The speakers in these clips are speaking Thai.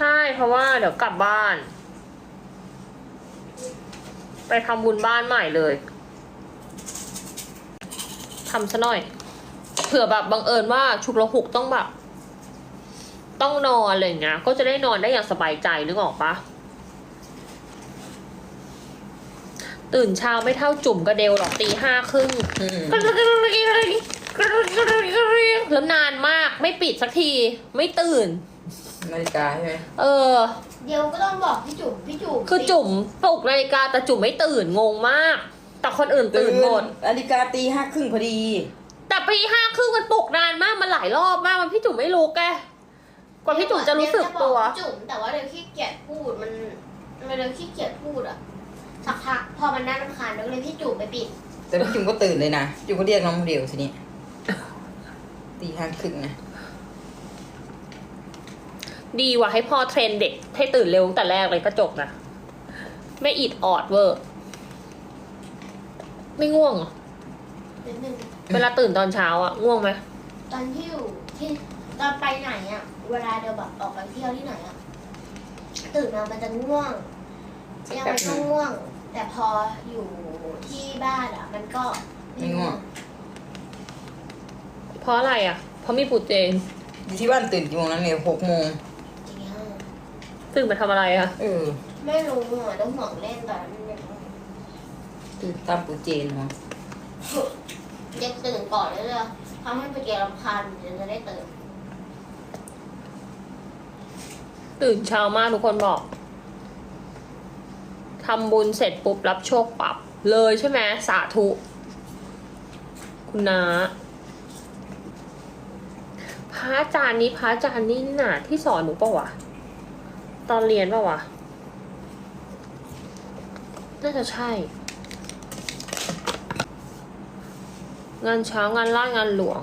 ใช่เพราะว่าเดี๋ยวกลับบ้าน ไปทำบุญบ้านใหม่เลยทำซะหน่อย เผื่อแบบบังเอิญว่าฉุกละหุกต้องแบบ ต้องนอนอะไรอย่างเงี้ย ก็จะได้นอนได้อย่างสบายใจนึกออกปะตื่นเช้าไม่เท่าจุ่มกระเดวหรอกตีห้าครึ่งแล้วนานมากไม่ปิดสักที ไม่ตื่น นาฬิกาใช่ไหมเออ เดี๋ยวก็ต้องบอกพี่จุ๋มพี่จุ๋มคือจุ่มปลุกนาฬิกาแต่จุ่มไม่ตื่นงงมาก แต่คนอื่นตื่นหมดนาฬิกาตีห้าครึ่งพอดี แต่ปีห้าครึ่งมันปลุกนานมากมันหลายรอบมากมันพี่จุ๋มไม่รู้แกกว่าพี่จุ๋มจะรู้สึกตัว เดี๋ยจะบอกพี่จุ๋มแต่ว่าเดี๋ยวขี้เกียจพูดมันมันเดี๋ยวขี้เกียจพูดอะสักพักพอมันน่ารำคาญเดี๋ยวก็เลยพี่จุ๋มไปปิด แต่พี่จุ๋มก็ตื่นเลยนะจุ๋มก็เรียกน้องโมเดลสินี่ตีห้าครึ่งนะ ดีว่ะให้พ่อเทรนเด็ก ให้ตื่นเร็วตั้งแต่แรกเลยก็จบนะ ไม่อิดออดเวอร์ ไม่ง่วงเหรอนิดนึงเวลาตื่นตอนเช้าอะง่วงไหมตอนที่อยู่ที่ตอนไปไหนอะเวลาเดี๋ยวแบบออกไปเที่ยวที่ไหนอะตื่นมามันจะง่วงยังมันก็ง่วง แต่พออยู่ที่บ้านอะมันก็ไม่ง่วง เพราะอะไรอะเพราะมีปูเจนอยู่ที่บ้านตื่นกี่โมงนั้นเนี่ยหกโมงจริงๆอะ ตื่นมาทำอะไรอะเออไม่รู้อะต้องห่วงเล่นตอนนั้นเด็กตื่นตามปูเจนมาเด็กตื่นก่อนเลยเลยทำให้ไปเกลรำคาญเดี๋ยวจะได้ตื่น ตื่นเช้ามากทุกคนบอกทำบุญเสร็จปุ๊บรับโชคปับ เลยใช่ไหมสาธุ คุณนาพระอาจารย์นี้พระอาจารย์นี่น่ะที่สอนหนูปะวะ ตอนเรียนปะวะ น่าจะใช่ งานเช้างานล่างานหลวง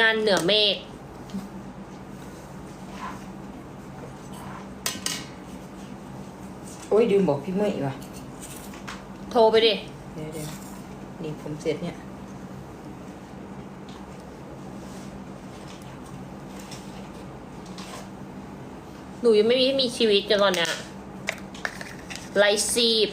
งานเหนือเมฆโอ้ยลืมบอกพี่เมื่อยว่ะโทรไปดิ เดี๋ยวเดี๋ยวนี่ผมเสร็จเนี่ย หนูยังไม่มีมีชีวิตกันตอนเนี้ยไรซีบ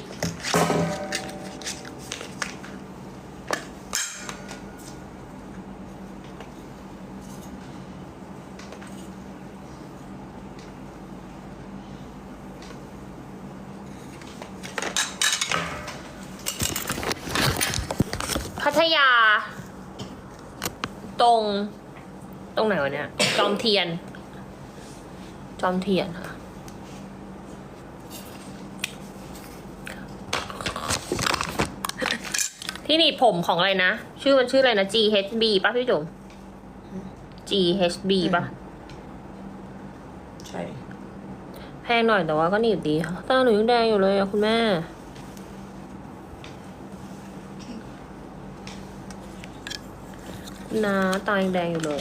พัทยา ตรง ตรงไหนวะเนี่ย จอมเทียน จอมเทียนค่ะที่หนีบผมของอะไรนะ ชื่อมันชื่ออะไรนะ GHB ป่ะพี่จุ๋ม GHB ป่ะ ใช่ แพงหน่อยแต่ว่าก็หนีบดีค่ะตาหนูยังแดงอยู่เลยอะคุณแม่คุณนาตายังแดงอยู่เลย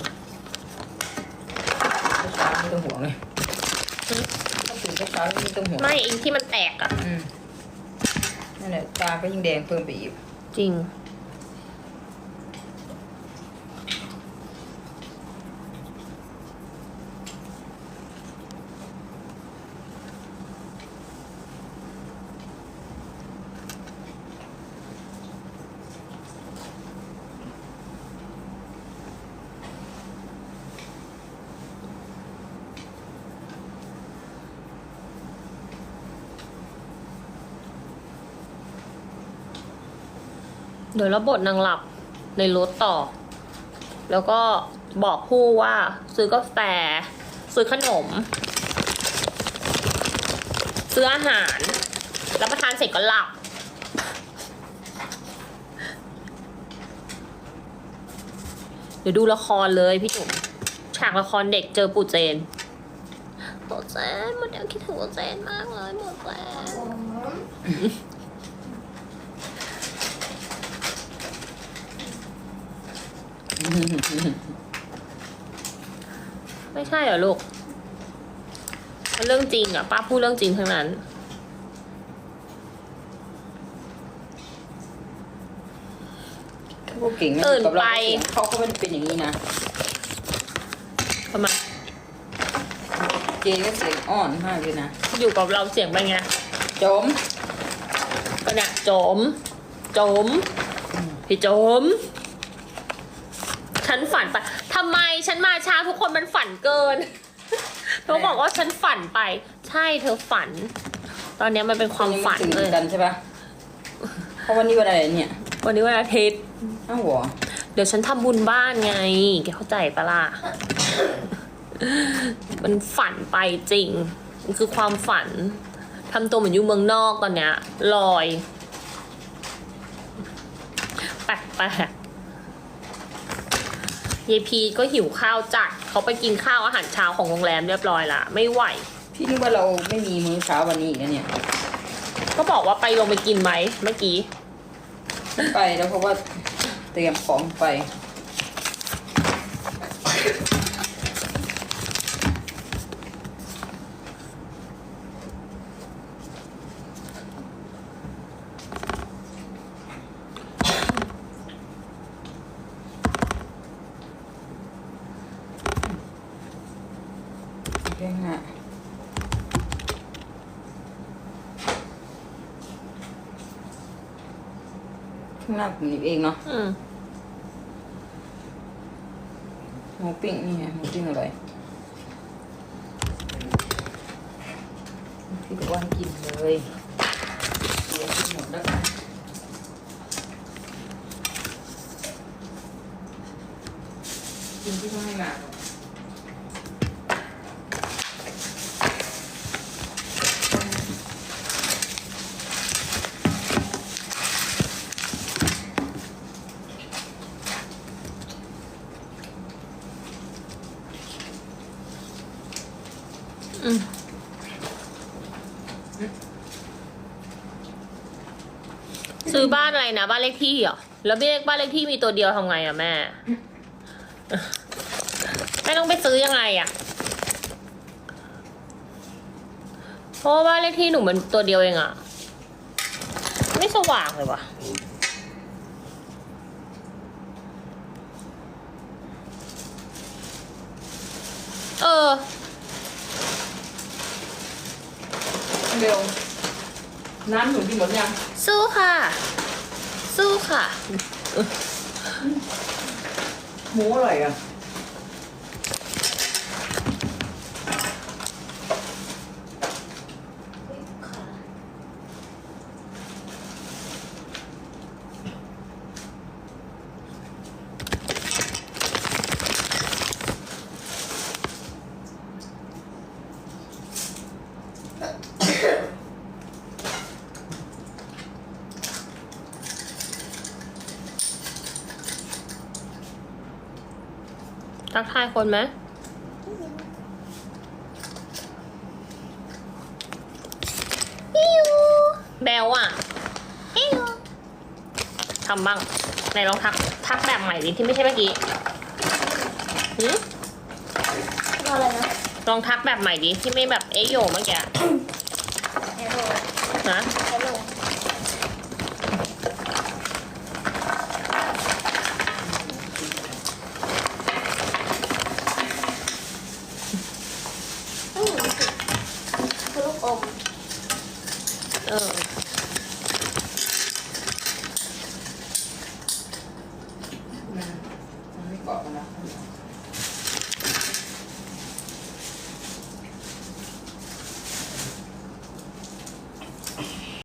เช้าๆไม่ต้องห่วงเลย ถ้าตื่นเช้าๆไม่ต้องห่วงไม่ไอิที่มันแตกอะอืมนั่นแหละตาก็ยิ่งแดงเพิ่มไปอีกจริง เดี๋ยวแล้วบทนางหลับในรถต่อ แล้วก็บอกผู้ว่าซื้อกาแฟ ซื้อขนม ซื้ออาหารแล้วประทานเสร็จก็หลับ เดี๋ยวดูละครเลยพี่จุ๋มฉากละครเด็กเจอปู่เจนปู่เจนมันเดี๋ยวคิดถึงปู่เจนมากเลยปู่เจน ไม่ใช่เหรอลูกมันเรื่องจริงอะ ป้าพูดเรื่องจริงทั้งนั้นพวกเก่งนะตื่นกับเราไป เขาก็ไม่ได้เป็นอย่างนี้นะทำไมเจก็เสียงอ่อนมากเลยนะอยู่กับเราเสียงเป็นไงจมก็เนี่ยโจมโจมพี่โจม ฉันฝันไปทำไมฉันมาช้าทุกคนมันฝันเกินเธอบอกว่าฉันฝันไป ใช่เธอฝัน ตอนเนี้ยมันเป็นความฝันยังไม่เลตื่ยกันใช่ปะเพราะวันนี้วันอะไรเนี่ย วันนี้วันอาทิตย์อ้าวเหรอเดี๋ยวฉันทำบุญบ้านไงแกเข้าใจปะล่ะมันฝันไปจริง มันคือความฝันทำตัวเหมือนอยู่เมืองนอกตอนเนี้ยลอยแปลกแปลก ยายพีก็หิวข้าวจัดเขาไปกินข้าวอาหารเช้าของโรงแรมเรียบร้อยละไม่ไหว พี่นึกว่าเราไม่มีมื้อเช้าวันนี้อีกนะเนี่ยก็บอกว่าไปลงไปกินไหมเมื่อกี้ไปแล้วเพราะว่าเตรียมของไป แค่ห้าข้างหน้าผมหยิบเองเนาะอืมหมูปิ้งนี่ไงหมูปิ้งอร่อยพี่บอกว่าให้กินเลยเดี๋ยวกินหมดแล้วกันกินที่ต้องให้มา ซื้อบ้านอะไรนะบ้านเลขที่เหรอแล้วเลขบ้านเลขที่มีตัวเดียวทำไงอะแม่แม่ต้องไปซื้อยังไงอะเพราะว่าบ้านเลขที่หนูมันตัวเดียวเองอะไม่สว่างเลยวะเออเร็ว น้ำหนูกินหมดยังสู้ค่ะ สู้ค่ะ หมูอร่อยอะค่ะ ทักทายคนไหมอิวแบลอะอิวทำบ้างไหนลองทักทักแบบใหม่ดิที่ไม่ใช่เมื่อกี้หืมรออะไรนะลองทักแบบใหม่ดิที่ไม่แบบเอะโยเมื่อกี้แอโร่นะแอโร่ Oh,